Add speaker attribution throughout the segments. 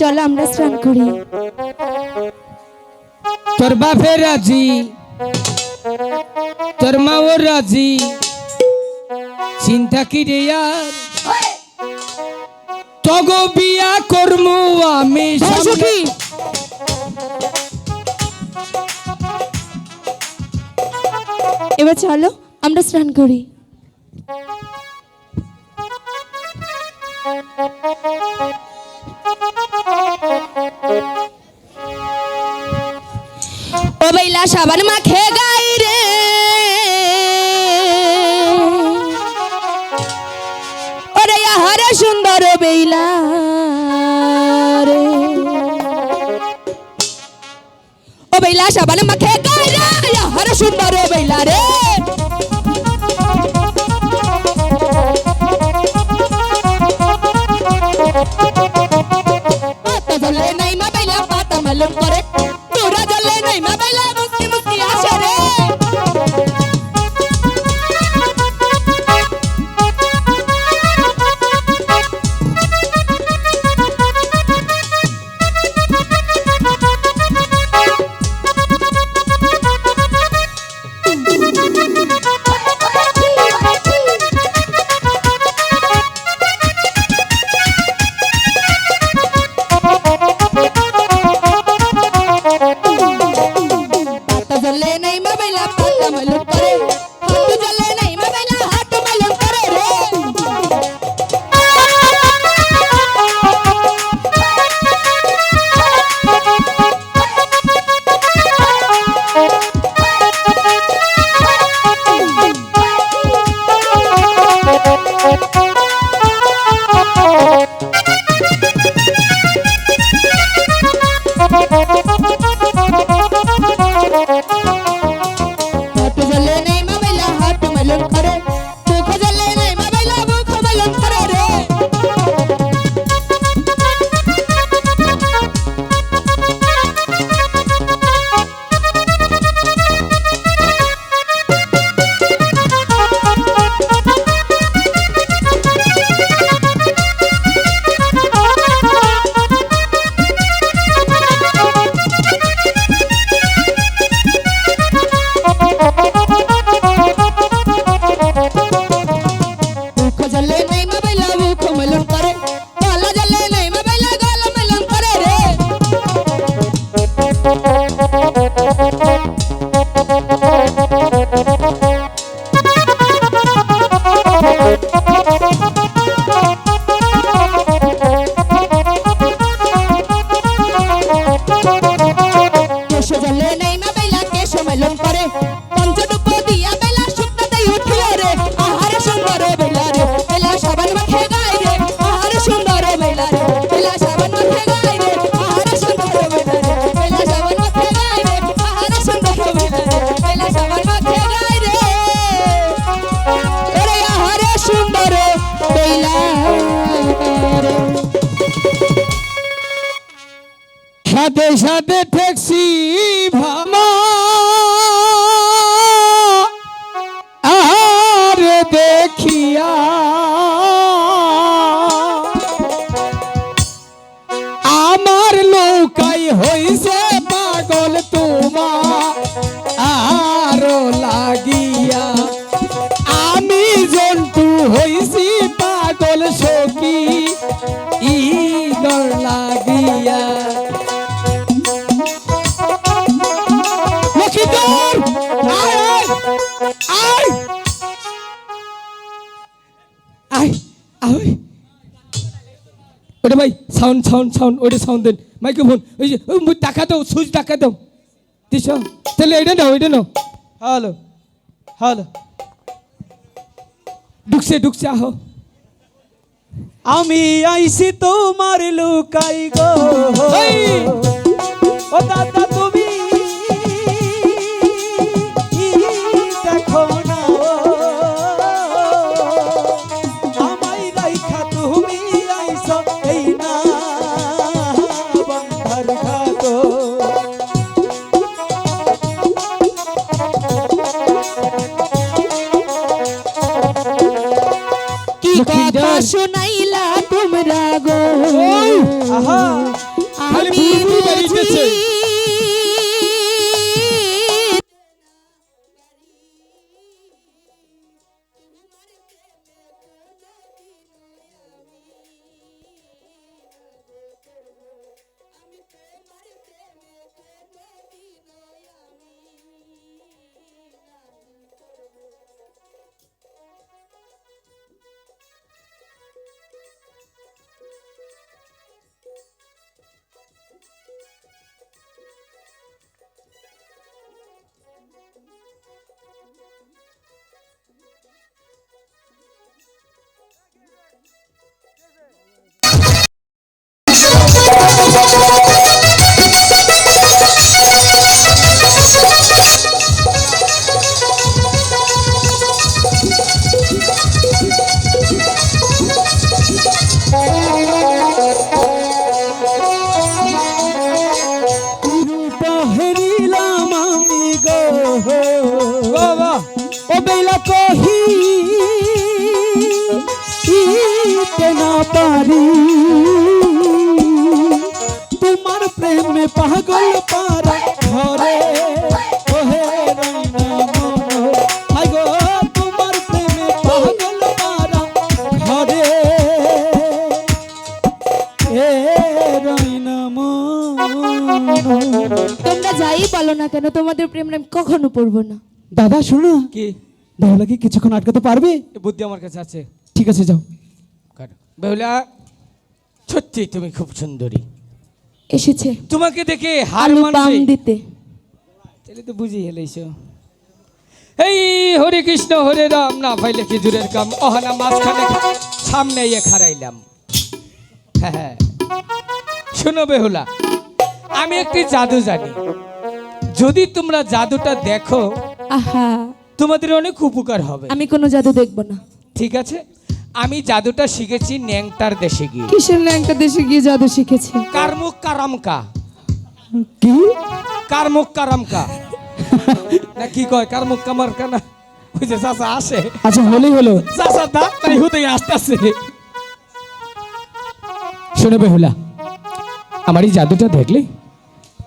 Speaker 1: চলো আমরা স্নান করি।
Speaker 2: তোর বাপে রাজি তোর মাও রাজি চিন্তা কি রে আর? তগো বিয়া কর্ম আমি
Speaker 1: হ্যাঁ, এবার চলো আমরা স্নান করি। সাবান মাখে গাই রে। ওরে হরে সুন্দর বেইলা রে। সাবান মাখে গাই রে, আহারে সুন্দর বেইলা রে।
Speaker 2: Thank you. আহই। ওটা ভাই সাউন্ড সাউন্ড সাউন্ড ওটা সাউন্ড দেন। মাইক্রোফোন ওই যে টাকা দাও সুইচ টাকা দাও। দিস তাহলে এটা নাও এটা নাও। Hello hello. ঢুকছে ঢুকছে আহ।
Speaker 3: আমি আইসি তোমার লুকাই গো। ও দাদা। কহি না পারি। তোমার প্রেমে পাগল পারা ঘরে ওহে রাইনা হাই গো তোমার প্রেমে পাগল পারা ঘরে এ রাইনা
Speaker 1: তোমরা যাই বলো না কেন তোমাদের প্রেম আমি কখনো পড়ব না।
Speaker 3: দাদা শোনো।
Speaker 2: কি?
Speaker 3: তাহলে কি কিছুক্ষণ আটকাতে পারবে?
Speaker 2: বুদ্ধি আমার কাছে আছে।
Speaker 3: ঠিক আছে যাও।
Speaker 2: বেহুলা সত্যি তুমি খুব সুন্দরী।
Speaker 1: এসেছে।
Speaker 2: তোমাকে দেখে হার মানবে
Speaker 1: দিতে।
Speaker 2: তাহলে তো বুঝি হেলেছ এই হরে কৃষ্ণ হরে রাম না পাইলে খেজুরের কাম? অহনা মাঝখানে সামনে ইয়ে খারাইলাম হ্যাঁ হ্যাঁ। শোনো বেহুলা আমি একটি জাদু জানি। যদি তোমরা জাদুটা দেখো
Speaker 1: আহা।
Speaker 2: তোমাদের অনেক উপকার হবে।
Speaker 1: আমি কোনো জাদু দেখব না।
Speaker 2: ঠিক আছে? আমি জাদুটা শিখেছি ন্যাংটার দেশে গিয়ে।
Speaker 1: কিসের ল্যাংটা দেশে গিয়ে জাদু শিখেছে?
Speaker 2: কারমুক কারামকা।
Speaker 3: কি?
Speaker 2: কারমুক কারামকা। না কি কয়? কারমুক কামার কানা ওই যে চাচা আসে।
Speaker 3: আচ্ছা হলেই হলো।
Speaker 2: চাচা দাঁত নাই হতে আসতেছে।
Speaker 3: শোনো বেহুলা আমার এই জাদুটা দেখলে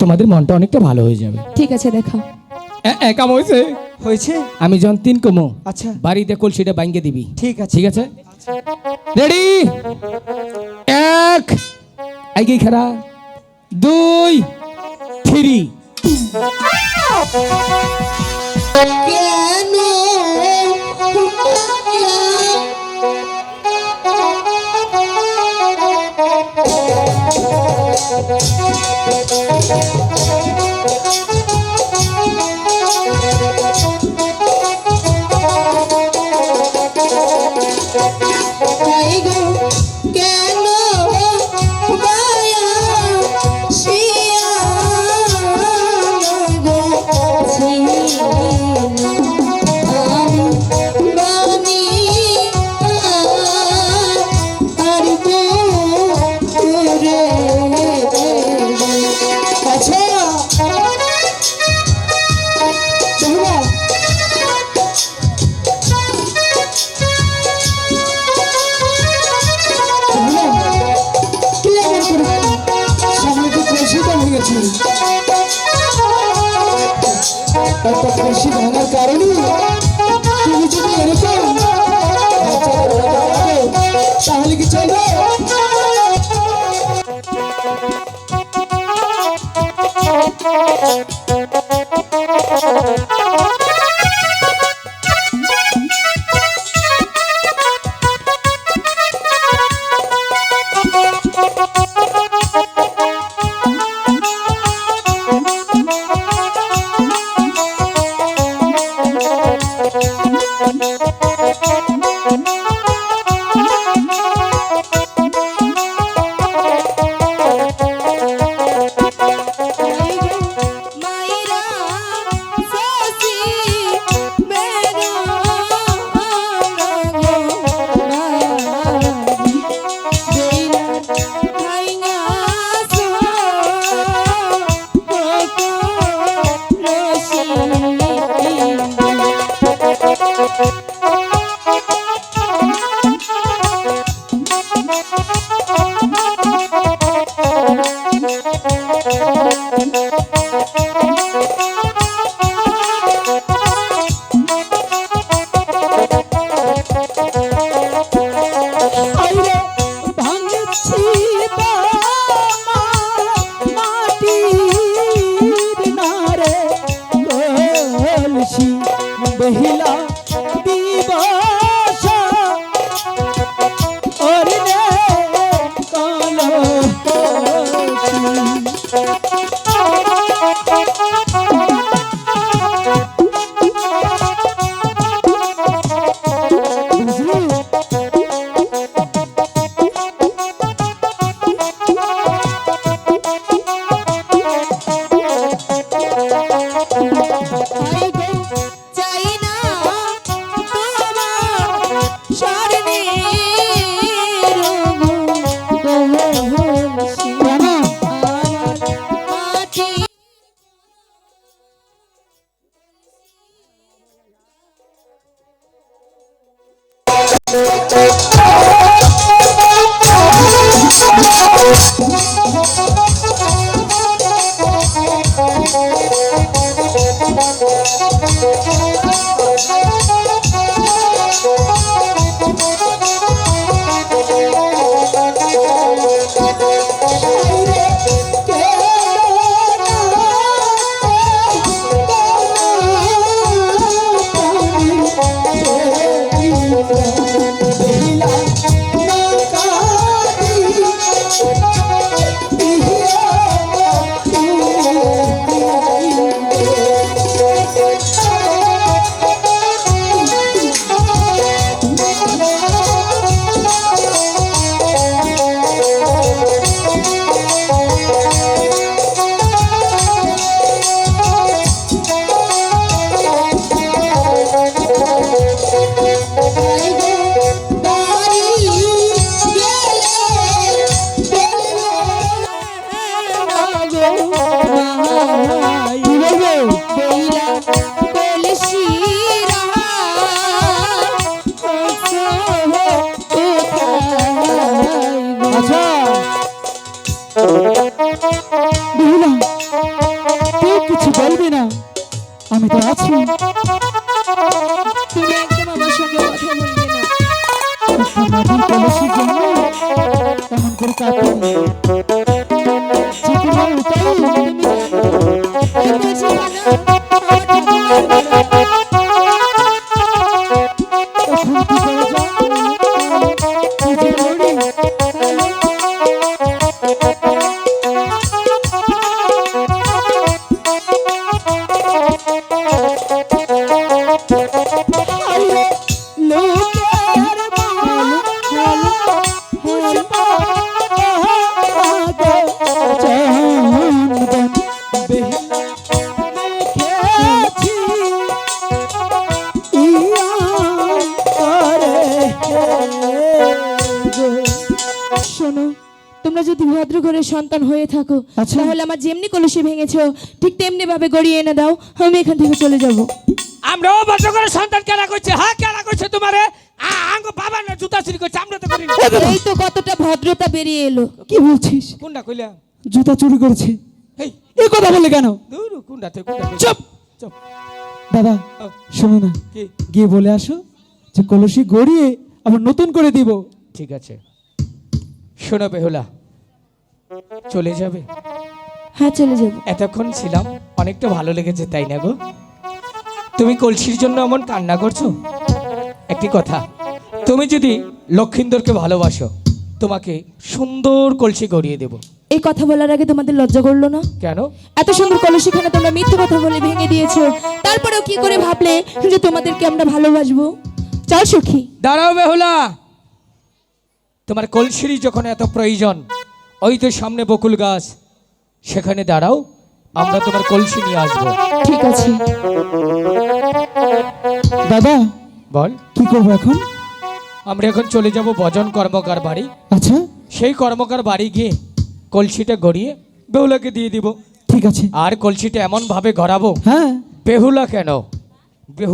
Speaker 3: তোমাদের মনটা অনেকটা ভালো হয়ে যাবে।
Speaker 1: ঠিক আছে দেখাও
Speaker 2: কাম হয়েছে
Speaker 3: হয়েছে?
Speaker 2: আমি যখন তিন কমো
Speaker 3: আচ্ছা।
Speaker 2: বাড়িতে কলসিটা বাইঙ্গে দিবি।
Speaker 3: ঠিক আছে।
Speaker 2: ঠিক আছে? রেডি এক। আইগে খারা দুই। থ্রি।
Speaker 1: কেন কেন
Speaker 3: একটা কলসি ভাঙার কারণে তুমি যদি এরকম তাহলে কি চলবে?
Speaker 1: মাইরা
Speaker 3: কি কিছু বলবে না। আমি তো আছি।
Speaker 1: তুমি একদম আমার সঙ্গে কথা বলবে না।
Speaker 3: এমন করে কাঁদবি
Speaker 1: শোনো তোমরা যদি ভদ্র ঘরের সন্তান হয়ে থাকো
Speaker 3: আচ্ছা।
Speaker 1: তাহলে আমার যেমনি কলসি ভেঙেছো ঠিক তেমনি ভাবে গড়িয়ে এনে দাও আমি এখান থেকে চলে যাব।
Speaker 2: আমরাও করে সন্তান কেনা করছে হ্যাঁ কেনা করছে তোমারে? আ- আঙ্গ বাবা না জুতা চুরি করছে আমরা তো করি না
Speaker 1: এই তো কতটা ভদ্রতা বেরিয়ে এলো।
Speaker 3: কি বলছিস?
Speaker 2: কোনটা কইলা?
Speaker 3: জুতা চুরি করেছে। এই কথা বলে কেন?
Speaker 2: দূর কোনটাতে কোনটা?
Speaker 3: চুপ।
Speaker 2: চুপ।
Speaker 3: দাদা
Speaker 2: ও,
Speaker 3: শোনো না।
Speaker 2: কি?
Speaker 3: গিয়ে বলে আসো যে কলসি গড়িয়ে আবার নতুন করে দিব।
Speaker 2: ঠিক আছে। শোনো বেহুলা চলে যাবে?
Speaker 1: হ্যাঁ চলে যাব।
Speaker 2: এতক্ষণ ছিলাম অনেকটা ভালো লেগেছে তাই না গো? তুমি কলসির জন্য এমন কান্না করছ? একটি কথা তুমি যদি লক্ষিন্দরকে ভালোবাসো তোমাকে সুন্দর কলসি গড়িয়ে দেব।
Speaker 1: এই কথা বলার আগে তোমাদের লজ্জা করল না?
Speaker 2: কেন?
Speaker 1: এত সুন্দর কলসি কলসিখানে তোমরা মিথ্যে কথা বলে ভেঙে দিয়েছ। তারপরেও কি করে ভাবলে যে তোমাদেরকে আমরা ভালোবাসবো? চল সখী।
Speaker 2: দাঁড়াও বেহুলা তোমার কলসিরই যখন এত প্রয়োজন ওই তো সামনে বকুল গাছ। সেখানে দাঁড়াও আমরা তোমার কলসি নিয়ে আসব।
Speaker 1: ঠিক আছে।
Speaker 3: দাদা
Speaker 2: বল।
Speaker 3: কি করব এখন?
Speaker 2: আমরা এখন চলে যাব ভজন কর্মকার বাড়ি।
Speaker 3: আচ্ছা।
Speaker 2: সেই কর্মকার বাড়ি গিয়ে কলসিটা গড়িয়ে বেহুলাকে দিয়ে দিব।
Speaker 3: ঠিক আছে।
Speaker 2: আর কলসিটা এমন ভাবে গড়াবো
Speaker 3: হ্যাঁ।
Speaker 2: বেহুলা কেন? বেহুলা